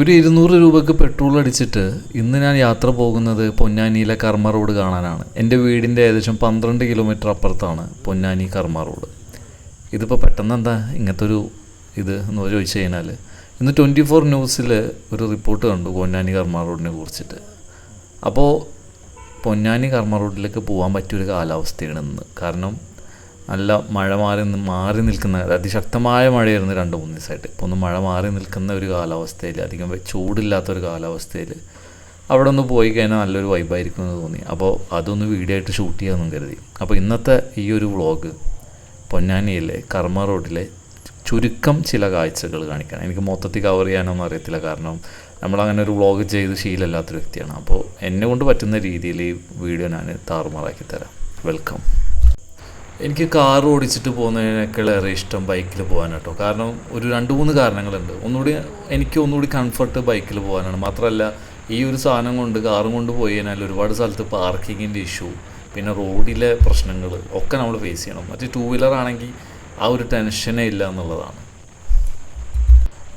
ഒരു ഇരുന്നൂറ് രൂപയ്ക്ക് പെട്രോൾ അടിച്ചിട്ട് ഇന്ന് ഞാൻ യാത്ര പോകുന്നത് പൊന്നാനിയിലെ കർമ്മ റോഡ് കാണാനാണ്. എന്റെ വീടിന്റെ ഏകദേശം പന്ത്രണ്ട് കിലോമീറ്റർ അപ്പുറത്താണ് പൊന്നാനി കർമ്മ റോഡ്. ഇതിപ്പോൾ പെട്ടെന്ന് എന്താ ഇങ്ങനത്തെ ഒരു ഇത് എന്ന് ചോദിച്ചു കഴിഞ്ഞാൽ ഇന്ന് ട്വന്റി ഫോർ ന്യൂസിൽ ഒരു റിപ്പോർട്ട് കണ്ടു പൊന്നാനി കർമ്മ റോഡിനെ കുറിച്ചിട്ട്. അപ്പോൾ പൊന്നാനി കർമ്മ റോഡിലേക്ക് പോകാൻ പറ്റിയൊരു കാലാവസ്ഥയാണ് ഇന്ന്. കാരണം നല്ല മഴ മാറി മാറി നിൽക്കുന്ന അതിശക്തമായ മഴയായിരുന്നു രണ്ട് മൂന്ന് ദിവസമായിട്ട്. ഇപ്പോൾ ഒന്ന് മഴ മാറി നിൽക്കുന്ന ഒരു കാലാവസ്ഥയിൽ അധികം വെ- ചൂടില്ലാത്ത ഒരു കാലാവസ്ഥയിൽ അവിടെ ഒന്ന് പോയി കഴിഞ്ഞാൽ നല്ലൊരു വൈബായിരിക്കും എന്ന് തോന്നി. അപ്പോൾ അതൊന്ന് വീഡിയോ ആയിട്ട് ഷൂട്ട് ചെയ്യാമെന്നും കരുതി. അപ്പോൾ ഇന്നത്തെ ഈ ഒരു വ്ളോഗ് പൊന്നാനിയിലെ കർമ്മ റോഡിലെ ചുരുക്കം ചില കാഴ്ചകൾ കാണിക്കണം എനിക്ക് മൊത്തത്തിൽ കവർ ചെയ്യാനൊന്നും അറിയത്തില്ല. കാരണം നമ്മളങ്ങനെ ഒരു വ്ളോഗ് ചെയ്ത് ശീലമില്ലാത്തൊരു വ്യക്തിയാണ്. അപ്പോൾ എന്നെ കൊണ്ട് പറ്റുന്ന രീതിയിൽ ഈ വീഡിയോ ഞാൻ താറുമാറാക്കി തരാം. വെൽക്കം എനിക്ക് കാർ ഓടിച്ചിട്ട് പോകുന്നതിനേക്കാളേറെ ഇഷ്ടം ബൈക്കിൽ പോകാൻ കേട്ടോ കാരണം ഒരു രണ്ട് മൂന്ന് കാരണങ്ങളുണ്ട്. ഒന്നുകൂടി എനിക്ക് ഒന്നുകൂടി കംഫർട്ട് ബൈക്കിൽ പോകാനാണ്. മാത്രമല്ല ഈ ഒരു സാധനം കൊണ്ട് കാറും കൊണ്ട് പോയി കഴിഞ്ഞാൽ ഒരുപാട് സ്ഥലത്ത് പാർക്കിങ്ങിന്റെ ഇഷ്യൂ പിന്നെ റോഡിലെ പ്രശ്നങ്ങൾ ഒക്കെ നമ്മൾ ഫേസ് ചെയ്യണം. മറ്റേ ടൂ വീലർ ആണെങ്കിൽ ആ ഒരു ടെൻഷനേ ഇല്ല എന്നുള്ളതാണ്.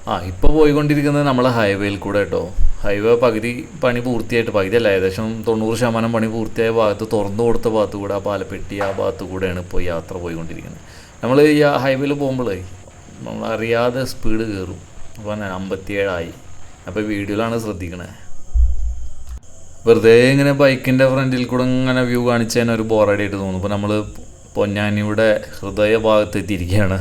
ആ ഇപ്പോൾ പോയിക്കൊണ്ടിരിക്കുന്നത് നമ്മളെ ഹൈവേയിൽ കൂടെ കേട്ടോ ഹൈവേ പകുതി പണി പൂർത്തിയായിട്ട് പകുതിയല്ല ഏകദേശം തൊണ്ണൂറ് ശതമാനം പണി പൂർത്തിയായ ഭാഗത്ത് തുറന്നു കൊടുത്ത ഭാഗത്ത് കൂടെ ആ പാലപ്പെട്ടി ആ ഭാഗത്ത് കൂടെയാണ് ഇപ്പോൾ യാത്ര പോയിക്കൊണ്ടിരിക്കുന്നത്. നമ്മൾ ഈ ഹൈവേയിൽ പോകുമ്പോഴേ നമ്മൾ അറിയാതെ സ്പീഡ് കയറും അപ്പോൾ അമ്പത്തിയേഴായി. അപ്പോൾ വീഡിയോയിലാണ് ശ്രദ്ധിക്കണേ. വെറുതെ ഇങ്ങനെ ബൈക്കിന്റെ ഫ്രണ്ടിൽ കൂടെ ഇങ്ങനെ വ്യൂ കാണിച്ച് തന്നെ ഒരു ബോറടിയായിട്ട് തോന്നും. ഇപ്പോൾ നമ്മൾ പൊന്നാനിയുടെ ഹൃദയ ഭാഗത്ത് എത്തിയിരിക്കുകയാണ്.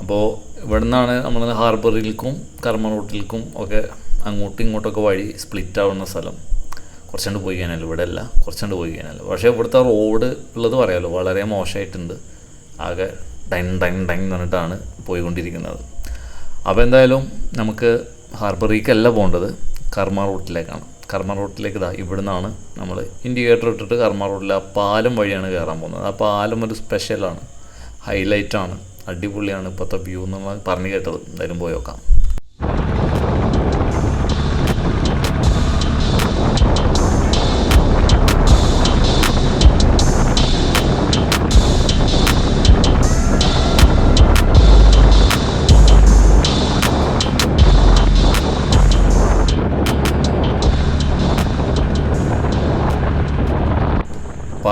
അപ്പോൾ ഇവിടെ നിന്നാണ് നമ്മൾ ഹാർബറിലേക്കും കർമ്മ റോട്ടിലേക്കും ഒക്കെ അങ്ങോട്ടും ഇങ്ങോട്ടൊക്കെ വഴി സ്പ്ലിറ്റ് ആവുന്ന സ്ഥലം. കുറച്ചുകൊണ്ട് പോയി കഴിഞ്ഞാൽ ഇവിടെ അല്ല കുറച്ചുകൊണ്ട് പോയി കഴിഞ്ഞാൽ പക്ഷേ ഇവിടുത്തെ റോഡ് ഉള്ളത് പറയാമല്ലോ വളരെ മോശമായിട്ടുണ്ട് ആകെ ഡൈൻ ഡൈൻ ഡൈൻ എന്ന് പറഞ്ഞിട്ടാണ് പോയിക്കൊണ്ടിരിക്കുന്നത്. അപ്പോൾ എന്തായാലും നമുക്ക് ഹാർബറിലേക്കല്ല പോകേണ്ടത് കർമ്മ റൂട്ടിലേക്കാണ്. കർമ്മ റൂട്ടിലേക്ക് ഇതാ ഇവിടുന്നാണ് നമ്മൾ ഇൻഡിക്കേറ്റർ ഇട്ടിട്ട് കർമ്മ റോട്ടിൽ ആ പാലം വഴിയാണ് കയറാൻ പോകുന്നത്. ആ പാലം ഒരു സ്പെഷ്യലാണ് ഹൈലൈറ്റാണ് അടിപൊളിയാണ് ഇപ്പോഴത്തെ വ്യൂ എന്ന് പറഞ്ഞു കേട്ടത് എന്തായാലും പോയി നോക്കാം.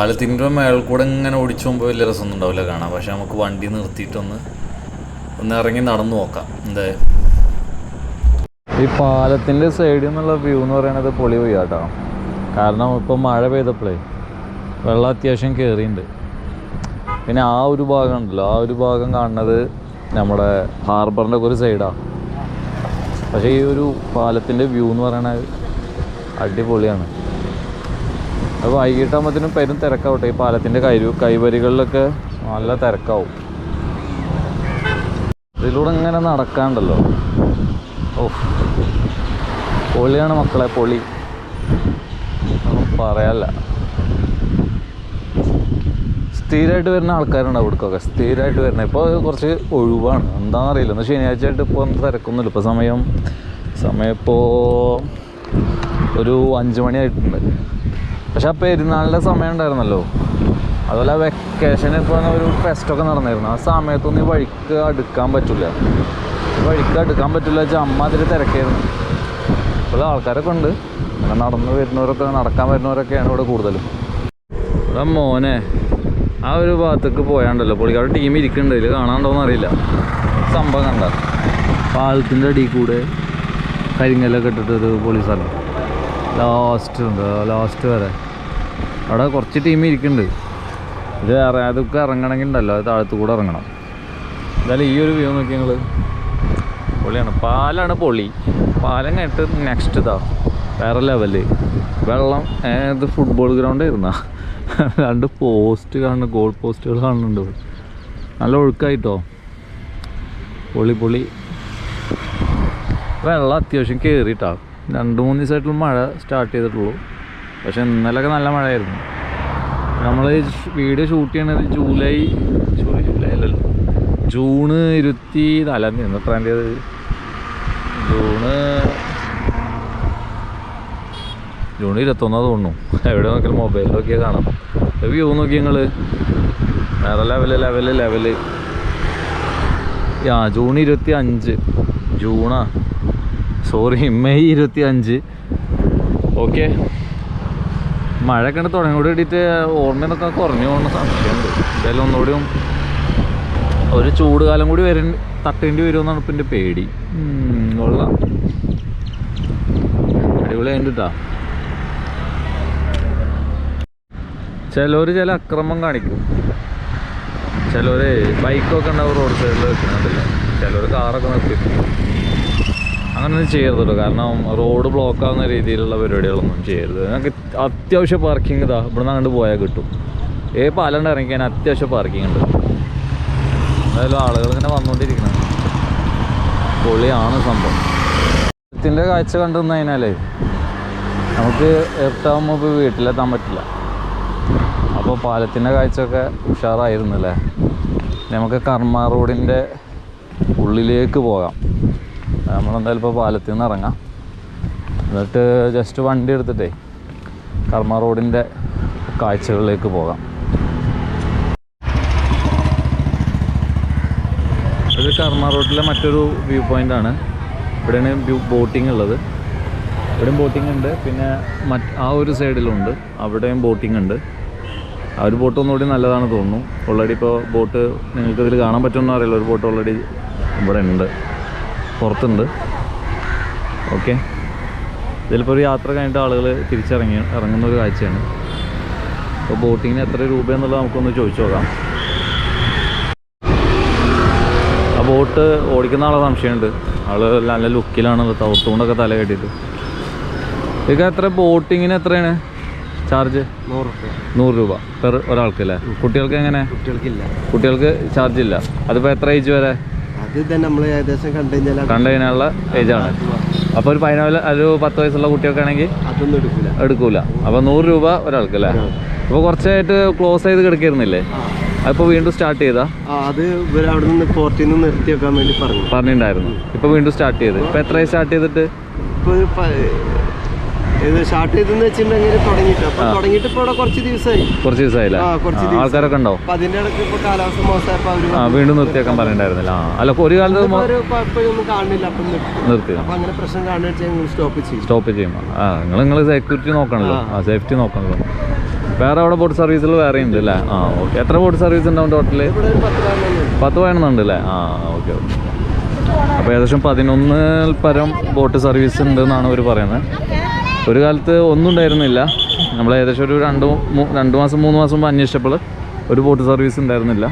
പാലത്തിന്റെ മേളിൽ കൂടെ ഇങ്ങനെ ഓടിച്ചു പോകുമ്പോൾ വലിയ രസമൊന്നും ഉണ്ടാവില്ല കാണാൻ. പക്ഷെ നമുക്ക് വണ്ടി നിർത്തിയിട്ടൊന്ന് ഒന്ന് ഇറങ്ങി നടന്നു നോക്കാം. എന്താ? ഈ പാലത്തിന്റെ സൈഡിൽ നിന്നുള്ള വ്യൂ എന്ന് പറയുന്നത് പൊളി പോയി കേട്ടോ. കാരണം ഇപ്പോൾ മഴ പെയ്തപ്പോഴേ വെള്ളം അത്യാവശ്യം കയറിയിട്ടുണ്ട് പിന്നെ ആ ഒരു ഭാഗം ഉണ്ടല്ലോ. ആ ഒരു ഭാഗം കാണുന്നത് നമ്മുടെ ഹാർബറിന്റെ ഒരു സൈഡാണ് പക്ഷേ ഈ ഒരു പാലത്തിന്റെ വ്യൂ എന്ന് പറയുന്നത് അടിപൊളിയാണ്. അത് വൈകിട്ടാകുമ്പോഴത്തേനും പെരും തിരക്കാവട്ടെ. ഈ പാലത്തിന്റെ കൈ കൈവരികളിലൊക്കെ നല്ല തിരക്കാവും. ഇതിലൂടെ ഇങ്ങനെ നടക്കാണ്ടല്ലോ. ഓ പൊളിയാണ് മക്കളെ പൊളി. പറയാല്ല. സ്ഥിരമായിട്ട് വരുന്ന ആൾക്കാരുണ്ട് അവിടേക്കൊക്കെ സ്ഥിരമായിട്ട് വരുന്നത് ഇപ്പോൾ കുറച്ച് ഒഴിവാണ്. എന്താണെന്ന് അറിയില്ല എന്നാൽ ശനിയാഴ്ച ആയിട്ട് ഇപ്പോൾ ഒന്നും തിരക്കൊന്നുമില്ല. ഇപ്പോൾ സമയം സമയം ഇപ്പോൾ ഒരു അഞ്ച് മണി ആയിട്ടുണ്ട്. പക്ഷെ ആ പെരുന്നാളിന്റെ സമയം ഉണ്ടായിരുന്നല്ലോ. അതുപോലെ വെക്കേഷൻ ഇപ്പോൾ ഒരു ഫെസ്റ്റൊക്കെ നടന്നിരുന്നു ആ സമയത്തൊന്നും ഈ വഴിക്ക് അടുക്കാൻ പറ്റില്ല വഴിക്ക് അടുക്കാൻ പറ്റില്ല വെച്ചാൽ അമ്മ അതിൽ തിരക്കായിരുന്നു. ഇപ്പോൾ ആൾക്കാരൊക്കെ ഉണ്ട്. അങ്ങനെ നടന്ന് വരുന്നവരൊക്കെ നടക്കാൻ വരുന്നവരൊക്കെയാണ് ഇവിടെ കൂടുതലും. ഇവിടെ മോനെ ആ ഒരു ഭാഗത്തേക്ക് പോയാണ്ടല്ലോ. പുള്ളിക്കാരുടെ ടീം ഇരിക്കുന്നുണ്ട്. ഇതിൽ കാണാണ്ടോന്ന് അറിയില്ല. സംഭവം കണ്ട. പാലത്തിന്റെ അടിയിൽ കൂടെ കരിങ്ങലൊക്കെ ഇട്ടിട്ടൊരു പൊളി സ്ഥലം. ലാസ്റ്റ് ഉണ്ട് ലാസ്റ്റ് വരെ. അവിടെ കുറച്ച് ടീം ഇരിക്കുന്നുണ്ട്. ഇത് അതൊക്കെ ഇറങ്ങണമെങ്കിൽ ഉണ്ടല്ലോ അത് താഴത്തു കൂടെ ഇറങ്ങണം. എന്തായാലും ഈ ഒരു വ്യൂ നോക്കി ഞങ്ങൾ പൊളിയാണ്. പാലാണ് പൊളി. പാലം കേട്ട് നെക്സ്റ്റ് ഇതാ. വേറെ ലെവൽ വെള്ളം ഏത് ഫുട്ബോൾ ഗ്രൗണ്ട് ഇരുന്നാ രണ്ട് പോസ്റ്റ് കാണുന്നു ഗോൾ പോസ്റ്റുകൾ കാണുന്നുണ്ട് നല്ല ഒഴുക്കായിട്ടോ? പൊളി പൊളി. വെള്ളം അത്യാവശ്യം കയറിയിട്ടാ രണ്ട് മൂന്ന് ദിവസമായിട്ടുള്ള മഴ സ്റ്റാർട്ട് ചെയ്തിട്ടുള്ളൂ. പക്ഷെ ഇന്നലെയൊക്കെ നല്ല മഴയായിരുന്നു. നമ്മൾ വീഡിയോ ഷൂട്ട് ചെയ്യണത് ജൂലൈ സോറി ജൂലൈ അല്ലല്ലോ. ജൂണ് ഇരുപത്തി നാലാം തീയതി എത്രാം തീയതി ജൂണ് ജൂൺ ഇരുപത്തൊന്നാ തോന്നുന്നു. എവിടെ നോക്കിയാലും നോക്കിയാൽ കാണാം. വ്യൂ നോക്കി നിങ്ങൾ വേറെ ലെവൽ ലെവൽ ലെവൽ ആ ജൂൺ ഇരുപത്തി അഞ്ച് ജൂണാ. സോറി മെയ് ഇരുപത്തി അഞ്ച് ഓക്കെ മഴ കണ്ട് തുടങ്ങിയോട് വേണ്ടിയിട്ട് ഓർമ്മയെന്നൊക്കെ കുറഞ്ഞു പോകുന്ന സംശയമുണ്ട്. എന്തായാലും ഒന്നുകൂടിയും ഒരു ചൂട് കാലം കൂടി വര തട്ടേണ്ടി വരുമെന്നാണ് ഇപ്പം എന്റെ പേടി. കൊള്ളാം. അടിപൊളി കഴിഞ്ഞിട്ടാ ചിലർ ചില അക്രമം കാണിക്കും. ചിലർ ബൈക്കൊക്കെ ഉണ്ടാവും റോഡ് സൈഡിൽ വെക്കുന്നുണ്ടല്ലോ ചിലർ കാറൊക്കെ നിർത്തിക്കും അങ്ങനൊന്നും ചെയ്യരുതല്ലോ കാരണം റോഡ് ബ്ലോക്ക് ആവുന്ന രീതിയിലുള്ള പരിപാടികളൊന്നും ചെയ്യരുത്. ഞങ്ങൾക്ക് അത്യാവശ്യം പാർക്കിംഗ് ഇതാ. ഇവിടെ നിന്ന് അങ്ങോട്ട് പോയാൽ കിട്ടും. ഏ പാലണ്ട് ഇറങ്ങിക്കാൻ അത്യാവശ്യം പാർക്കിംഗ് ഉണ്ട് എന്തായാലും ആളുകൾ ഇങ്ങനെ വന്നുകൊണ്ടിരിക്കണം പൊളിയാണ് സംഭവം. ഇതിന്റെ കാഴ്ച കണ്ടു നിന്ന് കഴിഞ്ഞാലേ നമുക്ക് എപ്പോഴാകുമ്പോൾ ഇപ്പോൾ വീട്ടിലെത്താൻ പറ്റില്ല. അപ്പോൾ പാലത്തിന്റെ കാഴ്ചയൊക്കെ ഉഷാറായിരുന്നു അല്ലേ നമുക്ക് കർമ്മ റോഡിന്റെ ഉള്ളിലേക്ക് പോകാം. നമ്മളെന്തായാലും ഇപ്പോൾ പാലത്തിൽ നിന്ന് ഇറങ്ങാം. എന്നിട്ട് ജസ്റ്റ് വണ്ടി എടുത്തിട്ടേ കർമ്മ റോഡിന്റെ കാഴ്ചകളിലേക്ക് പോകാം. ഇത് കർമ്മ റോഡിലെ മറ്റൊരു വ്യൂ പോയിന്റ് ആണ്. ഇവിടെയാണ് വ്യൂ ബോട്ടിംഗ് ഉള്ളത്. ഇവിടെയും ബോട്ടിംഗ് ഉണ്ട്. പിന്നെ മറ്റ് ആ ഒരു സൈഡിലുണ്ട് അവിടെയും ബോട്ടിംഗ് ഉണ്ട്. ആ ഒരു ബോട്ട് ഒന്നുകൂടി നല്ലതാണ് തോന്നുന്നു. ഓൾറെഡി ഇപ്പോൾ ബോട്ട് നിങ്ങൾക്കിതിൽ കാണാൻ പറ്റുമെന്ന് അറിയില്ല. ഒരു ബോട്ട് ഓൾറെഡി ഇവിടെ ഉണ്ട്. പുറത്തുണ്ട്. ഓക്കെ. ഇതിലിപ്പോൾ ഒരു യാത്ര കഴിഞ്ഞിട്ട് ആളുകൾ തിരിച്ചിറങ്ങി ഇറങ്ങുന്ന ഒരു കാഴ്ചയാണ്. അപ്പോൾ ബോട്ടിങ്ങിന് എത്ര രൂപയെന്നുള്ളത് നമുക്കൊന്ന് ചോദിച്ചു നോക്കാം. ആ ബോട്ട് ഓടിക്കുന്ന ആളെ സംശയമുണ്ട്. ആൾ നല്ല ലുക്കിലാണ് തവർത്തുകൊണ്ടൊക്കെ തല കെട്ടിയിട്ട്. ഇതൊക്കെ എത്ര? ബോട്ടിങ്ങിന് എത്രയാണ്? ചാർജ്? നൂറ് രൂപ. പെർ ഒരാൾക്ക് അല്ലേ? കുട്ടികൾക്ക് എങ്ങനെ? കുട്ടികൾക്കില്ല. കുട്ടികൾക്ക് ചാർജ് ഇല്ല. അതിപ്പോൾ എത്ര ഏജ് വരെ? അത് നമ്മൾ ഏകദേശം കണ്ടു കഴിഞ്ഞാൽ കണ്ടു കഴിഞ്ഞാലുള്ള ഏജാണ് അപ്പോൾ ഒരു പതിനാല് ഒരു പത്ത് വയസ്സുള്ള കുട്ടിയൊക്കെ ആണെങ്കിൽ എടുക്കൂല. അപ്പോൾ നൂറ് രൂപ ഒരാൾക്ക് അല്ലേ? അപ്പോൾ കുറച്ചായിട്ട് ക്ലോസ് ചെയ്ത് കിടക്കിയിരുന്നില്ലേ? അപ്പൊ വീണ്ടും സ്റ്റാർട്ട് ചെയ്താ? അത് അവിടെ നിന്ന് പോർട്ടിൽ നിന്ന് നിർത്തി വെക്കാൻ വേണ്ടി പറഞ്ഞു. പറഞ്ഞിട്ടുണ്ടായിരുന്നു ഇപ്പോൾ വീണ്ടും സ്റ്റാർട്ട് ചെയ്ത്. ഇപ്പോൾ എത്രയായി സ്റ്റാർട്ട് ചെയ്തിട്ട്? ഇപ്പൊ സ്റ്റാർട്ട് ചെയ്തെന്ന് വെച്ചിട്ടുണ്ടെങ്കിൽ തുടങ്ങിയിട്ട് അപ്പൊ തുടങ്ങിയിട്ട് ഇപ്പൊ ഇവിടെ കുറച്ച് ദിവസമായി. കുറച്ച് ദിവസമായില്ല. ആൾക്കാരൊക്കെ ഉണ്ടോ? അപ്പൊ അതിന്റെ ഇടയ്ക്ക് ഇപ്പൊ കാലാവസ്ഥ മോശമായപ്പോ അവർ ആ വീണ്ടും നിർത്തിയാക്കാൻ പറഞ്ഞിട്ടുണ്ടായിരുന്നില്ല. അല്ല ഒരു കാലത്ത് കുഴപ്പമൊന്നും കാണില്ല അപ്പൊ നിർത്തി. നിർത്തി. അപ്പൊ അങ്ങനെ പ്രശ്നം സ്റ്റോപ്പ് ചെയ്യും. സ്റ്റോപ്പ് ആ നിങ്ങൾ നിങ്ങൾ സെക്യൂരിറ്റി നോക്കണല്ലോ. ആ. സേഫ്റ്റി നോക്കണല്ലോ. വേറെ അവിടെ ബോട്ട് സർവീസുകൾ വേറെ ഉണ്ട് അല്ലേ? ആ ഓക്കെ എത്ര ബോട്ട് സർവീസ് ഉണ്ടാവും ടോട്ടൽ പത്ത് പതിനൊന്നുണ്ട് അല്ലേ? ആ ഓക്കെ ഓക്കെ അപ്പോൾ ഏകദേശം പതിനൊന്നിൽ പരം ബോട്ട് സർവീസ് ഉണ്ട് എന്നാണ് അവർ പറയുന്നത്. ഒരു കാലത്ത് ഒന്നും ഉണ്ടായിരുന്നില്ല. നമ്മൾ ഏകദേശം ഒരു രണ്ട് രണ്ട് മാസം മൂന്ന് മാസം മുമ്പ് അന്വേഷിച്ചപ്പോൾ ഒരു ബോട്ട് സർവീസ് ഉണ്ടായിരുന്നില്ല.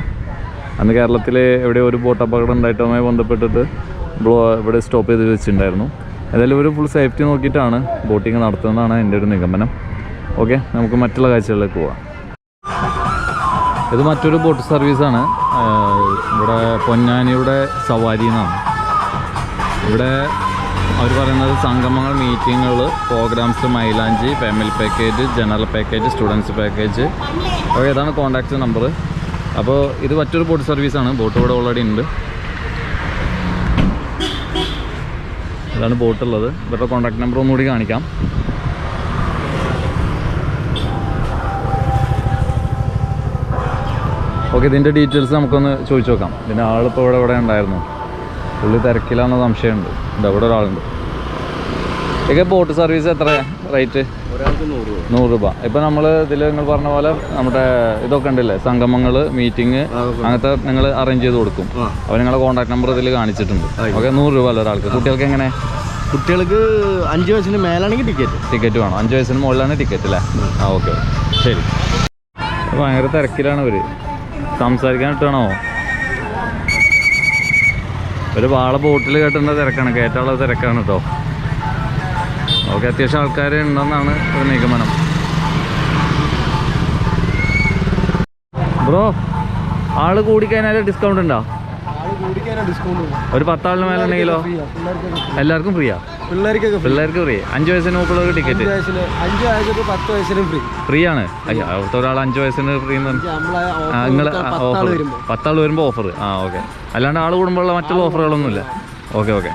അന്ന് കേരളത്തിൽ എവിടെ ഒരു ബോട്ട് അപകടം ഉണ്ടായിട്ടുമായി ബന്ധപ്പെട്ടിട്ട് ഇവിടെ സ്റ്റോപ്പ് ചെയ്ത് വെച്ചിട്ടുണ്ടായിരുന്നു. ഏതായാലും ഒരു ഫുൾ സേഫ്റ്റി നോക്കിയിട്ടാണ് ബോട്ടിങ് നടത്തുന്നതാണ് എന്റെ ഒരു നിഗമനം. ഓക്കെ നമുക്ക് മറ്റുള്ള കാഴ്ചകളിലേക്ക് പോവാം. ഇത് മറ്റൊരു ബോട്ട് സർവീസാണ് ഇവിടെ പൊന്നാനിയുടെ സവാരി എന്നാണ്. ഇവിടെ അവർ പറയുന്നത് സംഗമങ്ങൾ മീറ്റിങ്ങുകൾ പ്രോഗ്രാംസ് മൈലാഞ്ചി family package general package students package അപ്പോൾ ഇതാണ് കോൺടാക്ട് നമ്പർ അപ്പോൾ ഇത് മറ്റൊരു ബോട്ട് സർവീസാണ് ബോട്ട് ഇവിടെ ഓൾറെഡി ഉണ്ട്. ഇതാണ് ബോട്ടുള്ളത് ഇവരുടെ കോൺടാക്ട് നമ്പർ ഒന്നുകൂടി കാണിക്കാം. ഓക്കെ ഇതിന്റെ ഡീറ്റെയിൽസ് നമുക്കൊന്ന് ചോദിച്ചു നോക്കാം. ഇതിന്റെ ആളിപ്പോൾ ഇവിടെ ഇവിടെ ഉണ്ടായിരുന്നു? പുള്ളി തിരക്കിലാണെന്ന സംശയമുണ്ട്. ഇതാ ഇവിടെ ഒരാളുണ്ട്. ഇതൊക്കെ ബോട്ട് സർവീസ് എത്ര റേറ്റ് നൂറ് രൂപ. ഇപ്പൊ നമ്മൾ ഇതിൽ നിങ്ങൾ പറഞ്ഞ പോലെ നമ്മുടെ ഇതൊക്കെ ഉണ്ടല്ലേ? സംഗമങ്ങൾ മീറ്റിംഗ് അങ്ങനത്തെ നിങ്ങൾ അറേഞ്ച് ചെയ്ത് കൊടുക്കും. അപ്പൊ അപ്പോൾ നിങ്ങളുടെ കോൺടാക്ട് നമ്പർ ഇതിൽ കാണിച്ചിട്ടുണ്ട് ഓക്കെ നൂറ് രൂപ അല്ല ഒരാൾക്ക്? കുട്ടികൾക്ക് എങ്ങനെ? കുട്ടികൾക്ക് അഞ്ച് വയസ്സിന് മേലാണെങ്കിൽ ടിക്കറ്റ് ടിക്കറ്റ് വേണം. അഞ്ച് വയസ്സിന് മുകളിലാണ് ടിക്കറ്റ് അല്ലേ? ആ ഓക്കെ. ശരി. ഭയങ്കര തിരക്കിലാണ് ഇവർ. സംസാരിക്കാൻ ഇട്ടാണോ ഒരു വാള ബോട്ടിൽ കേട്ടേണ്ട തിരക്കാണ്. കയറ്റാനുള്ള തിരക്കാണ് കേട്ടോ ഓക്കെ അത്യാവശ്യം ആൾക്കാർ ഉണ്ടെന്നാണ് ഒരു നിഗമനം. ബ്രോ ആൾ കൂടിക്കഴിഞ്ഞാൽ ഡിസ്കൗണ്ട് ഉണ്ടോ? ഒരു പത്താളിന് മേലെ ഉണ്ടെങ്കിലോ? എല്ലാവർക്കും ഫ്രീയാ? പിള്ളേർക്കൊക്കെ പിള്ളേർക്ക് ഫ്രീ. അഞ്ച് വയസ്സിന് മുപ്പുള്ളവർക്ക് ടിക്കറ്റ് അഞ്ച് വയസ്സിന് പത്ത് വയസ്സിനും ഫ്രീ. ഫ്രീ ആണ് അവിടുത്തെ ഒരാൾ അഞ്ച് വയസ്സിന് ഫ്രീ എന്ന് നിങ്ങൾ പത്താൾ ഓഫർ പത്താൾ വരുമ്പോൾ ഓഫർ ആ ഓക്കെ അല്ലാണ്ട് ആൾ കൂടുമ്പോഴുള്ള മറ്റുള്ള ഓഫറുകളൊന്നുമില്ല ഓക്കെ ഓക്കെ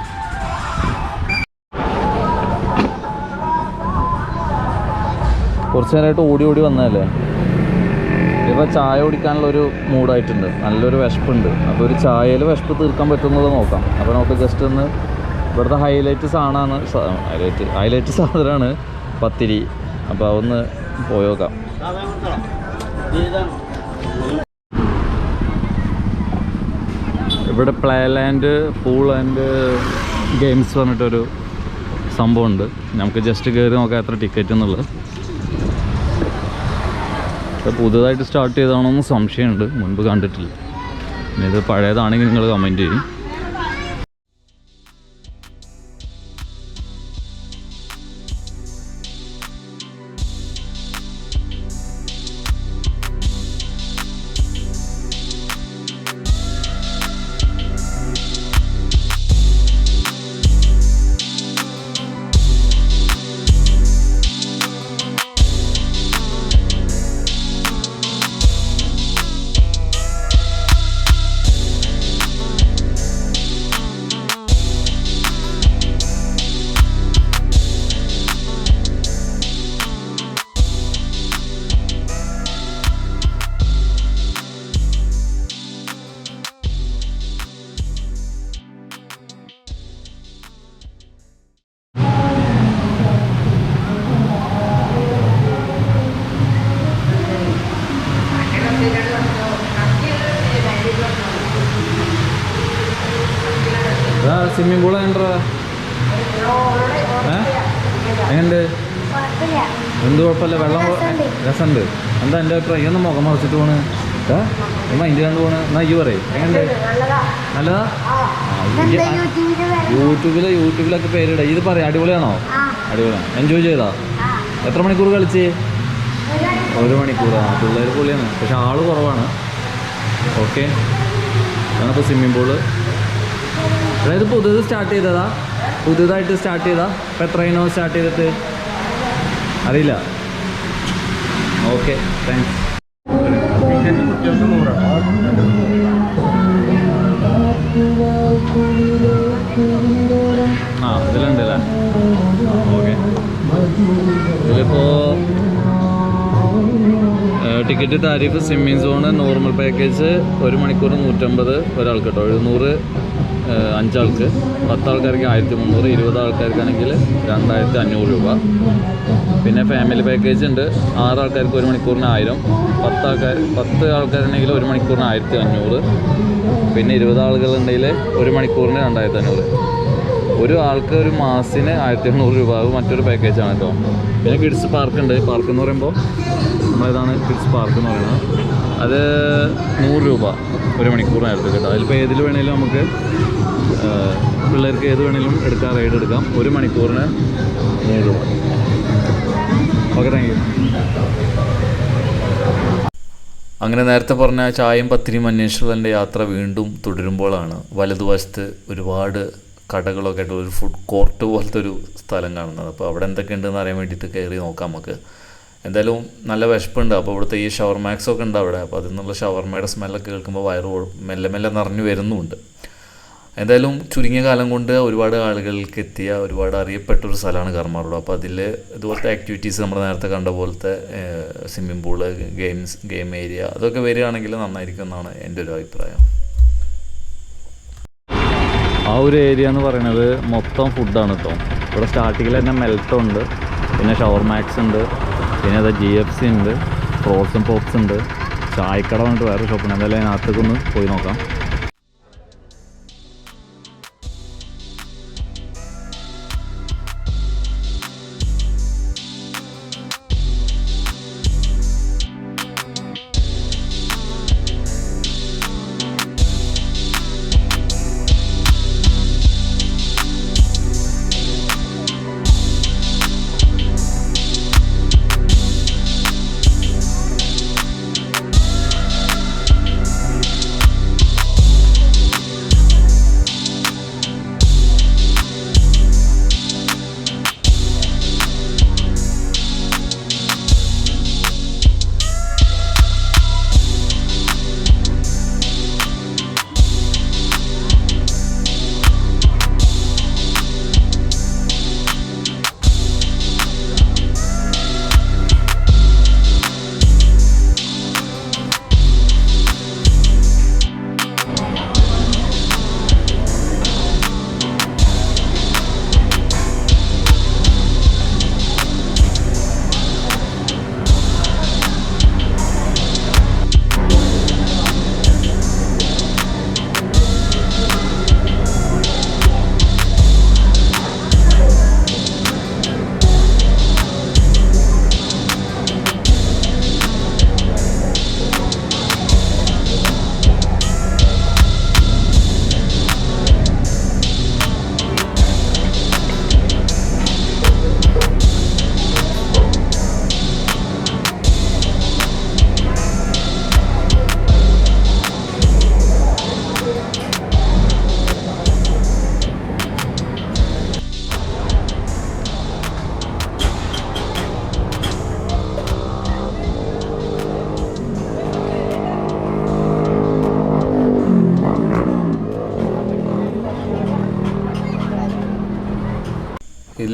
കുറച്ച് നേരമായിട്ട് ഓടി ഓടി വന്നതല്ലേ? ഇപ്പോൾ ചായ കുടിക്കാനുള്ള ഒരു മൂഡായിട്ടുണ്ട്. നല്ലൊരു വിശപ്പുണ്ട്. അപ്പോൾ ഒരു ചായയിൽ വിശപ്പ് തീർക്കാൻ പറ്റുന്നത് നോക്കാം. അപ്പോൾ നമുക്ക് ജസ്റ്റ് ഒന്ന് ഇവിടുത്തെ ഹൈലൈറ്റ് സാധനമാണ് ഹൈലൈറ്റ് ഹൈലൈറ്റ് സാധനമാണ് പത്തിരി. അപ്പോൾ അതൊന്ന് പോയി നോക്കാം. ഇവിടെ play land pool and games പറഞ്ഞിട്ടൊരു സംഭവമുണ്ട്. നമുക്ക് ജസ്റ്റ് കയറി നോക്കാം എത്ര ടിക്കറ്റ് എന്നുള്ളത്. ഇത് പുതുതായിട്ട് സ്റ്റാർട്ട് ചെയ്തതാണോ എന്ന് സംശയമുണ്ട്. മുൻപ് കണ്ടിട്ടില്ല. ഇനി ഇത് പഴയതാണെങ്കിൽ നിങ്ങൾ കമന്റ് ചെയ്യും. സ്വിമ്മിംഗ് പൂൾ ഏ? എങ്ങനെയുണ്ട്? എന്ത് കുഴപ്പമില്ല. വെള്ളം രസമുണ്ട്. എന്താ എന്റെ അഭിപ്രായം? ഒന്ന് മുഖം മറിച്ചിട്ട് പോണ്. ഏ? ഇന്ത്യ കണ്ട് പോണ്. എന്നാ ഈ പറയും. എങ്ങനെയുണ്ട്? നല്ലതാ? യൂട്യൂബിൽ യൂട്യൂബിലൊക്കെ പേരിട. ഇത് പറയാം അടിപൊളിയാണോ? അടിപൊളിയാണ്. എൻജോയ് ചെയ്താ? എത്ര മണിക്കൂർ കളിച്ച്? ഒരു മണിക്കൂറാണ് പിള്ളേർ പൊളിയാണ്. പക്ഷെ ആൾ കുറവാണ്. ഓക്കെ. ഞാനിപ്പോൾ സ്വിമ്മിംഗ് പൂൾ അതായത് പുതിയത് സ്റ്റാർട്ട് ചെയ്തതാ. പുതിയതായിട്ട് സ്റ്റാർട്ട് ചെയ്താ. ഇപ്പം എത്രയിനോ സ്റ്റാർട്ട് ചെയ്തിട്ട്? അറിയില്ല. ഓക്കെ താങ്ക്സ് ആ ഇതിലുണ്ടല്ലേ ഓക്കെ ഇതിലിപ്പോൾ ticket tariff swimming zone normal package ഒരു മണിക്കൂർ നൂറ്റമ്പത് ഒരാൾക്ക് കേട്ടോ എഴുന്നൂറ് അഞ്ചാൾക്ക്. പത്ത് ആൾക്കാർക്ക് ആയിരത്തി മുന്നൂറ് ഇരുപത് ആൾക്കാർക്കാണെങ്കിൽ രണ്ടായിരത്തി അഞ്ഞൂറ് രൂപ. പിന്നെ ഫാമിലി പാക്കേജ് ഉണ്ട്. ആറ് ആൾക്കാർക്ക് ഒരു മണിക്കൂറിന് ആയിരം. പത്ത് ആൾക്കാർ പത്ത് ആൾക്കാരുണ്ടെങ്കിൽ ഒരു മണിക്കൂറിന് ആയിരത്തി അഞ്ഞൂറ് പിന്നെ ഇരുപത് ആളുകളുണ്ടെങ്കിൽ ഒരു മണിക്കൂറിന് രണ്ടായിരത്തി അഞ്ഞൂറ് ഒരു ആൾക്ക് ഒരു മാസത്തിന് ആയിരത്തി എണ്ണൂറ് രൂപ മറ്റൊരു പാക്കേജാണ് കേട്ടോ. പിന്നെ കിഡ്സ് പാർക്ക് ഉണ്ട്. പാർക്ക് എന്ന് പറയുമ്പോൾ നമ്മളേതാണ് കിഡ്സ് പാർക്ക് എന്ന് പറയുന്നത്. അത് നൂറ് രൂപ ഒരു മണിക്കൂറിനടുത്ത് കേട്ടോ. അതിലിപ്പോൾ ഏതിൽ വേണേലും നമുക്ക് പിള്ളേർക്ക് ഏത് വേണേലും എടുക്കാം റൈഡ് എടുക്കാം. ഒരു മണിക്കൂറിന് നൂറ് രൂപ. ഓക്കെ താങ്ക് യു അങ്ങനെ നേരത്തെ പറഞ്ഞ ചായയും പത്തിരിയും അന്വേഷിച്ചുള്ള യാത്ര വീണ്ടും തുടരുമ്പോഴാണ് വലതുവശത്ത് ഒരുപാട് കടകളൊക്കെ ആയിട്ട് ഒരു ഫുഡ് കോർട്ട് പോലത്തെ ഒരു സ്ഥലം കാണുന്നത്. അപ്പോൾ അവിടെ എന്തൊക്കെയുണ്ടെന്ന് അറിയാൻ വേണ്ടിയിട്ട് കയറി നോക്കാം നമുക്ക്. എന്തായാലും നല്ല വിശപ്പുണ്ട്. അപ്പോൾ ഇവിടുത്തെ ഈ ഷവർമാക്സ് ഒക്കെ ഉണ്ട് അവിടെ. അപ്പോൾ അതിൽ നിന്നുള്ള ഷവർമയുടെ സ്മെല്ലൊക്കെ കേൾക്കുമ്പോൾ വയറ് മെല്ലെ മെല്ലെ നിറഞ്ഞു വരുന്നുമുണ്ട് എന്തായാലും ചുരുങ്ങിയ കാലം കൊണ്ട് ഒരുപാട് ആളുകൾക്ക് എത്തിയ ഒരുപാട് അറിയപ്പെട്ട ഒരു സ്ഥലമാണ് കർമ്മ റോഡ് അപ്പോൾ അതിൽ ഇതുപോലത്തെ ആക്ടിവിറ്റീസ് നമ്മൾ നേരത്തെ കണ്ട പോലത്തെ swimming pool games game area അതൊക്കെ വരികയാണെങ്കിൽ നന്നായിരിക്കും എന്നാണ് എന്റെ ഒരു അഭിപ്രായം. ആ ഒരു ഏരിയ എന്ന് പറയുന്നത് മൊത്തം ഫുഡാണ് കേട്ടോ ഇവിടെ സ്റ്റാർട്ടിങ്ങിൽ തന്നെ മെൽട്ടുണ്ട് പിന്നെ ഷവർമാക്സ് ഉണ്ട്. പിന്നെ അതാ ജി എഫ് സി ഉണ്ട് ഫ്രോസൺ പോപ്സ് ഉണ്ട്. ചായക്കട പറഞ്ഞിട്ട് വേറെ ഷോപ്പുണ്ട് എന്തായാലും അതിനകത്തേക്കൊന്ന് പോയി നോക്കാം.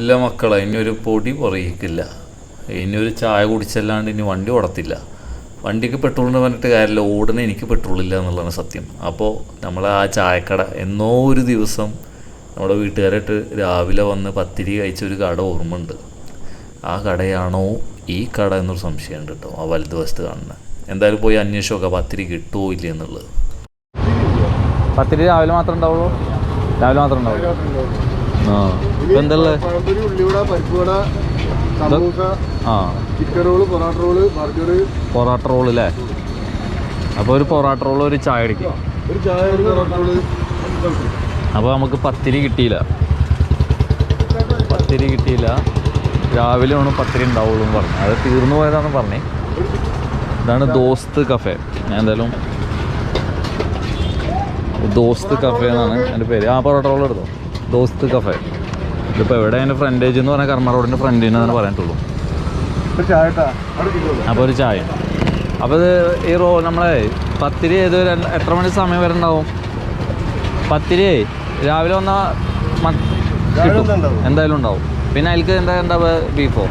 ഇല്ല മക്കളെ ഇനി ഒരു പൊടി പുറകിക്കില്ല ഇനി ഒരു ചായ കുടിച്ചല്ലാണ്ട് ഇനി വണ്ടി ഓടത്തില്ല. വണ്ടിക്ക് പെട്രോളിന് പറഞ്ഞിട്ട് കാര്യമില്ല ഓടണ എനിക്ക് പെട്രോളില്ല എന്നുള്ളതാണ് സത്യം. അപ്പോൾ നമ്മൾ ആ ചായക്കട എന്നോ ഒരു ദിവസം നമ്മുടെ വീട്ടുകാരായിട്ട് രാവിലെ വന്ന് പത്തിരി കഴിച്ച ഒരു കട ഓർമ്മയുണ്ട്. ആ കടയാണോ ഈ കട എന്നൊരു സംശയമുണ്ട് കേട്ടോ ആ വലതുവശത്ത് കാണുന്നത് എന്തായാലും പോയി അന്വേഷിച്ച് നോക്കാം പത്തിരി കിട്ടുമോ ഇല്ല എന്നുള്ളത്. പത്തിരി രാവിലെ മാത്രമേ ഉണ്ടാവുള്ളൂ? രാവിലെ മാത്രമേ ഉണ്ടാവുള്ളൂ? ആ. ഇപ്പം എന്തല്ലേ? പഴംപൊരി ഉള്ളിവട പരിപ്പുവട സമൂസ ആ. Chicken roll parotta roll burger. Parotta roll അല്ലേ അപ്പോൾ ഒരു പൊറാട്ട റോൾ ഒരു ചായ അടിക്കും ഒരു ചായ ഒരു പൊറോട്ട റോൾ അപ്പോൾ നമുക്ക് പത്തിരി കിട്ടിയില്ല. പത്തിരി കിട്ടിയില്ല. രാവിലെ ആണ് പത്തിരി ഉണ്ടാവുള്ളൂ എന്ന് പറഞ്ഞു. അത് തീർന്നു പോയതാണെന്ന് പറഞ്ഞേ. ഇതാണ് ദോസ്ത് കഫേ. ഞാൻ എന്തായാലും ദോസ്ത് കഫേ എന്നാണ് എന്റെ പേര്. ആ പൊറോട്ട റോൾ എടുത്തോ? ദോസ്ത് കഫേ. ഇതിപ്പോൾ എവിടെ അതിന്റെ ഫ്രണ്ടേജ് എന്ന് പറഞ്ഞാൽ കർമ്മ റോഡിന്റെ ഫ്രണ്ടിൽ നിന്ന് പറഞ്ഞിട്ടുള്ളൂ അപ്പോൾ ഒരു ചായ അപ്പോൾ ഇത് ഈ റോ നമ്മളെ പത്തിരി ഏത് എത്ര മണി സമയം വരെ ഉണ്ടാവും? പത്തിരി രാവിലെ വന്ന രാവിലെ ഒന്നും എന്തായാലും ഉണ്ടാവും. പിന്നെ അതിൽക്ക് എന്താ ഉണ്ടാവ് ബീഫോ?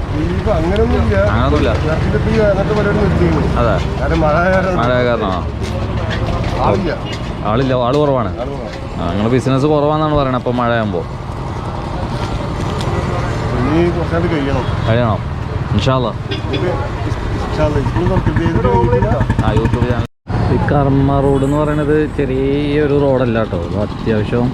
അങ്ങനൊന്നുമില്ല. അതെ. മഴ കാരണം മഴ കാരണമാണോ ആളില്ല ആൾ കുറവാണ്. ആ നിങ്ങൾ ബിസിനസ് കുറവാന്നാണ് പറയണത്. അപ്പോൾ മഴ ആകുമ്പോൾ കഴിയണം. ഇൻഷാല്ല. ആ യൂട്യൂബ് ചാനൽ ഈ കർമ്മ റോഡ് എന്ന് പറയുന്നത് ചെറിയൊരു റോഡല്ല കേട്ടോ. അത് അത്യാവശ്യം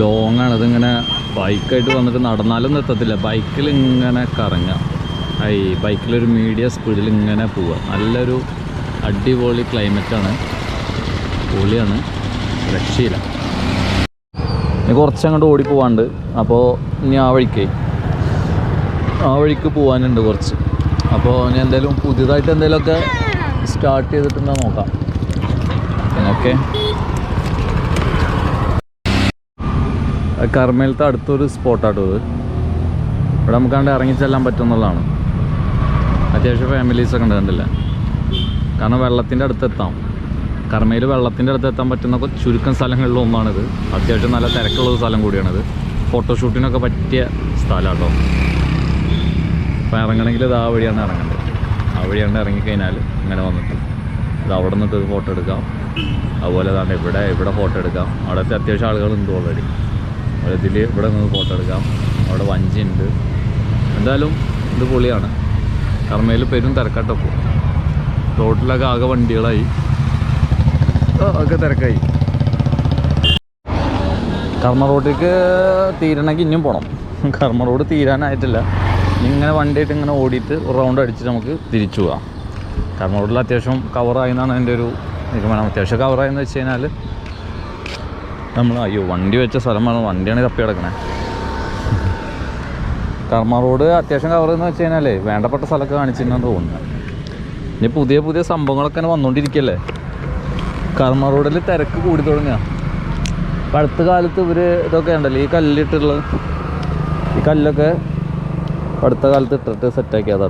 ലോങ് ആണ്. ഇതിങ്ങനെ ബൈക്കായിട്ട് വന്നിട്ട് നടന്നാലൊന്നും എത്തത്തില്ല ബൈക്കിൽ ഇങ്ങനെ കറങ്ങാം. ഈ ബൈക്കിലൊരു മീഡിയം സ്പീഡിൽ ഇങ്ങനെ പോവുക നല്ലൊരു അടിപൊളി ക്ലൈമറ്റാണ് പൊളിയാണ് രക്ഷയില്ല. ഇനി കുറച്ചങ്ങോട്ട് ഓടി പോവാണ്ട് അപ്പോൾ ഇനി ആ വഴിക്ക്. ആ വഴിക്ക് പോകാനുണ്ട് കുറച്ച്. അപ്പോൾ ഞാൻ എന്തായാലും പുതിയതായിട്ട് എന്തെങ്കിലുമൊക്കെ സ്റ്റാർട്ട് ചെയ്തിട്ടുണ്ടോ നോക്കാം. ഓക്കെ. കർമ്മയിലത്തെ അടുത്തൊരു സ്പോട്ടാട്ടോ ഇത്. ഇവിടെ നമുക്ക് കണ്ട് ഇറങ്ങിച്ചെല്ലാൻ പറ്റുമെന്നുള്ളതാണ്. അത്യാവശ്യം ഫാമിലീസൊക്കെ ഉണ്ട് കണ്ടില്ല? കാരണം വെള്ളത്തിന്റെ അടുത്തെത്താം. കർമ്മയിൽ വെള്ളത്തിന്റെ അടുത്ത് എത്താൻ പറ്റുന്ന ചുരുക്കം സ്ഥലങ്ങളിൽ ഒന്നാണിത്. അത്യാവശ്യം നല്ല തിരക്കുള്ള ഒരു സ്ഥലം കൂടിയാണിത്. ഫോട്ടോഷൂട്ടിനൊക്കെ പറ്റിയ സ്ഥലം കേട്ടോ അപ്പോൾ ഇറങ്ങണമെങ്കിൽ ഇത് ആ വഴിയാണ് ഇറങ്ങേണ്ടത് ആ വഴിയാണ് ഇറങ്ങിക്കഴിഞ്ഞാൽ ഇങ്ങനെ വന്നിട്ട് ഇത് അവിടെ നിന്നിട്ട് ഫോട്ടോ എടുക്കാം. അതുപോലെ തന്നെ ഇവിടെ ഇവിടെ ഫോട്ടോ എടുക്കാം. അവിടുത്തെ അത്യാവശ്യം ആളുകളുണ്ട് ഓൾറെഡി ഇതിൽ ഇവിടെ നിന്ന് ഫോട്ടോ എടുക്കാം. അവിടെ വഞ്ചി ഉണ്ട് എന്തായാലും ഇത് പൊളിയാണ്. കർമ്മയിൽ പെരും തിരക്കാട്ടപ്പോൾ റോട്ടിലൊക്കെ ആകെ വണ്ടികളായി. ഒക്കെ തിരക്കായി. കർമ്മ റോഡിലേക്ക് തീരണമെങ്കിൽ ഇനിയും പോകണം കർമ്മ റോഡ് തീരാനായിട്ടില്ല. ഇങ്ങനെ വണ്ടിയായിട്ട് ഇങ്ങനെ ഓടിയിട്ട് റൗണ്ട് അടിച്ചിട്ട് നമുക്ക് തിരിച്ചു പോകാം. കർമ്മ റോഡിൽ അത്യാവശ്യം കവറായി എന്നാണ് എന്റെ ഒരു നിഗമനം. അത്യാവശ്യം കവറായി എന്ന് വെച്ച് കഴിഞ്ഞാൽ നമ്മൾ അയ്യോ വണ്ടി വെച്ച സ്ഥലമാണ് വണ്ടിയാണ് തപ്പി കിടക്കണേ. കർമ്മ റോഡ് അത്യാവശ്യം കവർ എന്ന് വെച്ച് കഴിഞ്ഞാലേ വേണ്ടപ്പെട്ട സ്ഥലമൊക്കെ കാണിച്ചിട്ടുണ്ടെന്ന് തോന്നുന്നു. ഇനി പുതിയ പുതിയ സംഭവങ്ങളൊക്കെ വന്നുകൊണ്ടിരിക്കല്ലേ കർമ്മ റോഡിൽ തിരക്ക് കൂടി തുടങ്ങുക. അപ്പം അടുത്ത കാലത്ത് ഇവർ ഇതൊക്കെ ഉണ്ടല്ലോ ഈ കല്ലിട്ടുള്ള ഈ കല്ലൊക്കെ അടുത്ത കാലത്ത് ഇട്ടിട്ട് സെറ്റാക്കിയതാ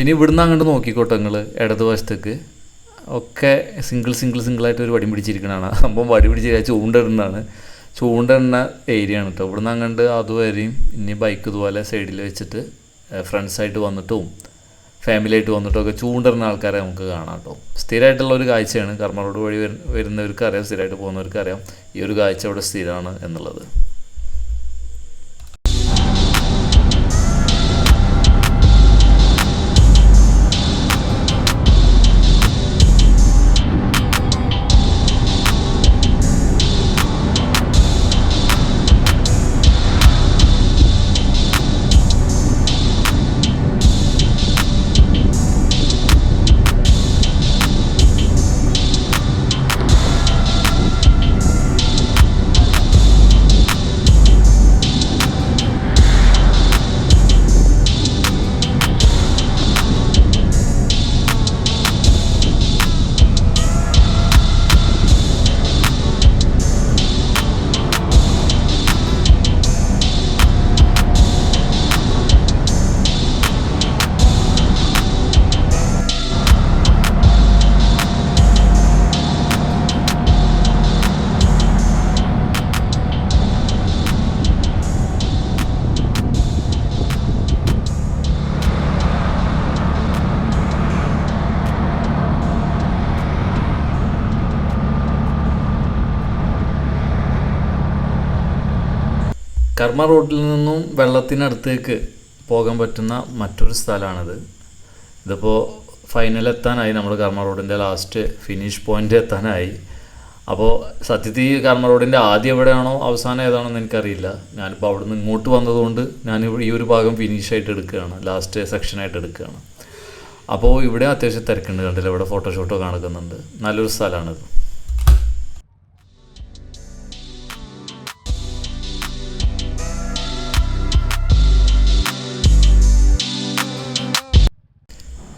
ഇനി ഇവിടുന്ന് അങ്ങോട്ട് നോക്കിക്കോട്ടെ നിങ്ങൾ ഇടതുവശത്തേക്ക്. ഒക്കെ സിംഗിൾ സിംഗിൾ സിംഗിളായിട്ട് ഒരു വടി പിടിച്ചിരിക്കണതാണ്. അപ്പം വടി പിടിച്ച് ചൂണ്ടിടുന്നതാണ് ചൂണ്ടിടുന്ന ഏരിയ ആണ് കേട്ടോ ഇവിടുന്ന് അങ്ങോട്ട് അതുവരെയും ഇനി ബൈക്ക് ഇതുപോലെ സൈഡിൽ വെച്ചിട്ട് ഫ്രണ്ട്സായിട്ട് വന്നിട്ടും ഫാമിലി ആയിട്ട് വന്നിട്ടും ഒക്കെ ചൂണ്ടിടുന്ന ആൾക്കാരെ നമുക്ക് കാണാം കേട്ടോ സ്ഥിരമായിട്ടുള്ള ഒരു കാഴ്ചയാണ്. കർമ്മ റോഡ് വഴി വരുന്നവർക്കറിയാം സ്ഥിരമായിട്ട് പോകുന്നവർക്കറിയാം. ഈ ഒരു കാഴ്ച അവിടെ സ്ഥിരമാണ് എന്നുള്ളത്. കർമ്മ റോഡിൽ നിന്നും വെള്ളത്തിനടുത്തേക്ക് പോകാൻ പറ്റുന്ന മറ്റൊരു സ്ഥലമാണിത്. ഇതിപ്പോൾ ഫൈനൽ എത്താനായി. നമ്മൾ കർമ്മ റോഡിന്റെ ലാസ്റ്റ് ഫിനിഷ് പോയിന്റ് എത്താനായി. അപ്പോൾ സത്യത്തിൽ ഈ കർമ്മ റോഡിന്റെ ആദ്യം എവിടെയാണോ അവസാനം ഏതാണെന്ന് എനിക്കറിയില്ല. ഞാനിപ്പോൾ അവിടെ നിന്ന് ഇങ്ങോട്ട് വന്നതുകൊണ്ട് ഞാൻ ഈ ഒരു ഭാഗം ഫിനിഷായിട്ട് എടുക്കുകയാണ്. ലാസ്റ്റ് സെക്ഷനായിട്ട് എടുക്കുകയാണ്. അപ്പോൾ ഇവിടെ അത്യാവശ്യം തിരക്കുണ്ട് കണ്ടില്ല? ഇവിടെ ഫോട്ടോഷൂട്ടോ കാണിക്കുന്നുണ്ട് നല്ലൊരു സ്ഥലമാണിത്.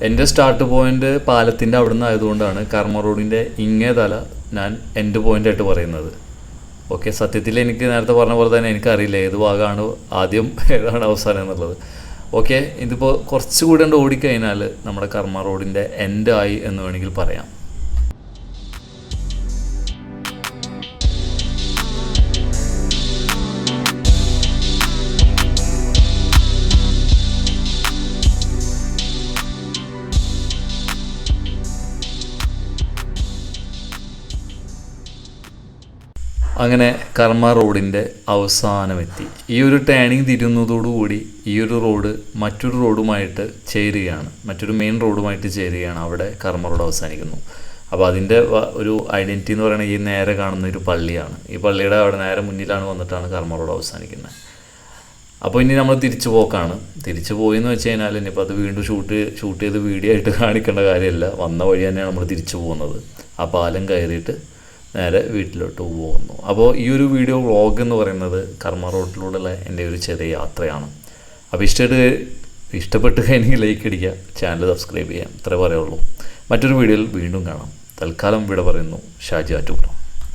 എന്റെ സ്റ്റാർട്ട് പോയിന്റ് പാലത്തിന്റെ അവിടെ നിന്ന് ആയതുകൊണ്ടാണ് കർമ്മ റോഡിന്റെ ഇങ്ങേ തല ഞാൻ എൻഡ് പോയിന്റായിട്ട് പറയുന്നത്. ഓക്കെ സത്യത്തിൽ എനിക്ക് നേരത്തെ പറഞ്ഞ പോലെ തന്നെ എനിക്കറിയില്ല ഏത് ഭാഗമാണ് ആദ്യം ഏതാണ് അവസാനം എന്നുള്ളത്. ഓക്കെ ഇതിപ്പോൾ കുറച്ചുകൂടി ഓടിക്കഴിഞ്ഞാൽ നമ്മുടെ കർമ്മ റോഡിന്റെ എൻഡ് ആയി എന്ന് വേണമെങ്കിൽ പറയാം. അങ്ങനെ കർമ്മ റോഡിന്റെ അവസാനമെത്തി. ഈ ഒരു ടേണിങ് തിരിയുന്നതോടുകൂടി ഈ ഒരു റോഡ് മറ്റൊരു റോഡുമായിട്ട് ചേരുകയാണ്. മറ്റൊരു മെയിൻ റോഡുമായിട്ട് ചേരുകയാണ് അവിടെ കർമ്മ റോഡ് അവസാനിക്കുന്നു. അപ്പോൾ അതിന്റെ ഒരു ഐഡന്റിറ്റി എന്ന് പറയുന്നത് ഈ നേരെ കാണുന്ന ഒരു പള്ളിയാണ്. ഈ പള്ളിയുടെ അവിടെ നേരെ മുന്നിലാണ് വന്നിട്ടാണ് കർമ്മ റോഡ് അവസാനിക്കുന്നത്. അപ്പോൾ ഇനി നമ്മൾ തിരിച്ചു പോക്കാണ്. തിരിച്ചു പോയി എന്ന് വെച്ച് കഴിഞ്ഞാൽ ഇനിയിപ്പോൾ അത് വീണ്ടും ഷൂട്ട് ഷൂട്ട് ചെയ്ത് വീഡിയോ ആയിട്ട് കാണിക്കേണ്ട കാര്യമില്ല. വന്ന വഴി തന്നെയാണ് നമ്മൾ തിരിച്ചു പോകുന്നത്. ആ പാലം കയറിയിട്ട് നേരെ വീട്ടിലോട്ട് പോകുന്നു. അപ്പോൾ ഈ ഒരു വീഡിയോ വ്ളോഗ് എന്ന് പറയുന്നത് കർമ്മ റോഡിലൂടെയുള്ള എന്റെ ഒരു ചെറിയ യാത്രയാണ്. അപ്പോൾ ഇഷ്ടമായിട്ട് ഇഷ്ടപ്പെട്ട് കഴിഞ്ഞെങ്കിൽ ലൈക്ക് അടിക്കുക ചാനൽ സബ്സ്ക്രൈബ് ചെയ്യാം ഇത്രേ പറയുള്ളൂ മറ്റൊരു വീഡിയോയിൽ വീണ്ടും കാണാം. തൽക്കാലം ഇവിടെ പറയുന്നു ഷാജി ആറ്റുപുറം.